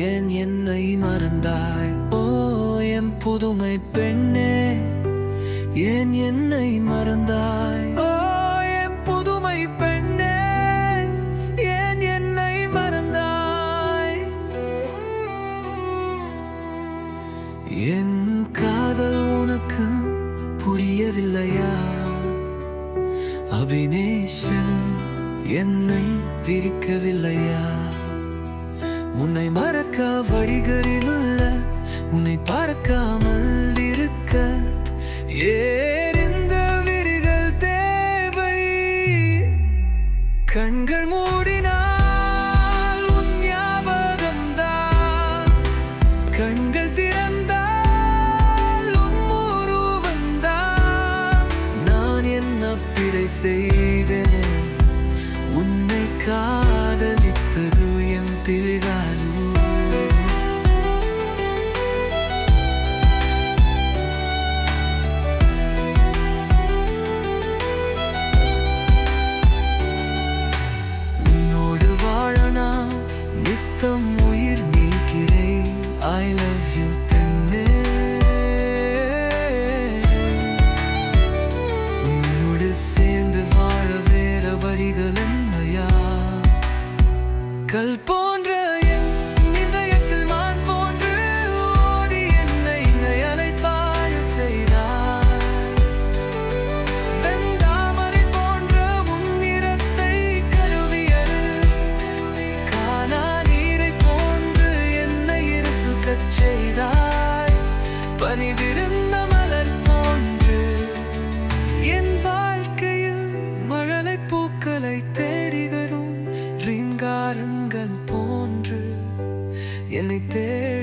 ஏன் என்னை மறந்தாய்? ஓ என் புதுமை பெண்ணே ஏன் என்னை மறந்தாய்? ஓ என் புதுமை பெண்ணே ஏன் என்னை மறந்தாய்? என் காதல் உனக்கு புரியவில்லையா? அபினேஷனும் என்னை பிரிக்கவில்லையா உன்னை மறக்க வழிகளில் உள்ள உன்னை பார்க்காமல் இருக்க. ஏறிந்த விரிகள் தேவை. கண்கள் மூடினால் உன் ஞாபகம்தான் கண்கள் திறந்தால் உன் உருவந்தான் நான் என்ன பிழை செய்தேன்? உன்னை கா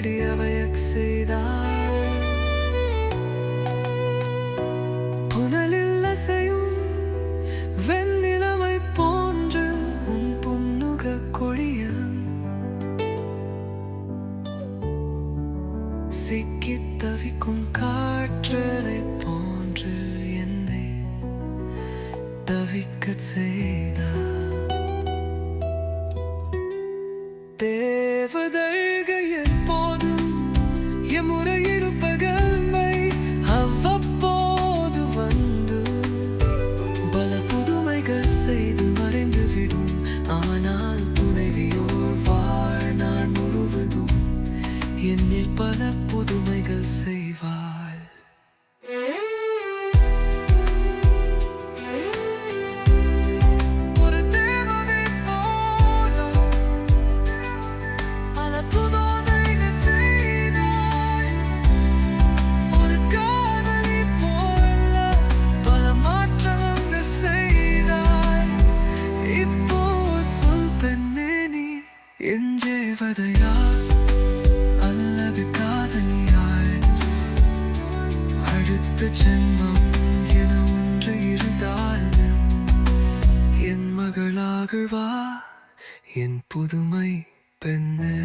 தேடி அவையக் செய்தாய் புனலில் அசையும் வெண்ணிலவை போன்று உன் புன்னுக கொழியம் சிக்கித் தவிக்கும் காற்றலை போன்று என்னை தவிக்கச் செய்தார். எமுறையிடுப்பகல்மை அவ்வப்போது வந்து பல புதுமைகள் செய்து மறைந்துவிடும். ஆனால் துணைவியோர் வாழ்நாள் முழுவதும் என்னில் பல புதுமைகள் செய்வாள் ஜென்மம் என ஒன்று இருந்தால் என் மகளாக வா என் புதுமை பெண்ணே.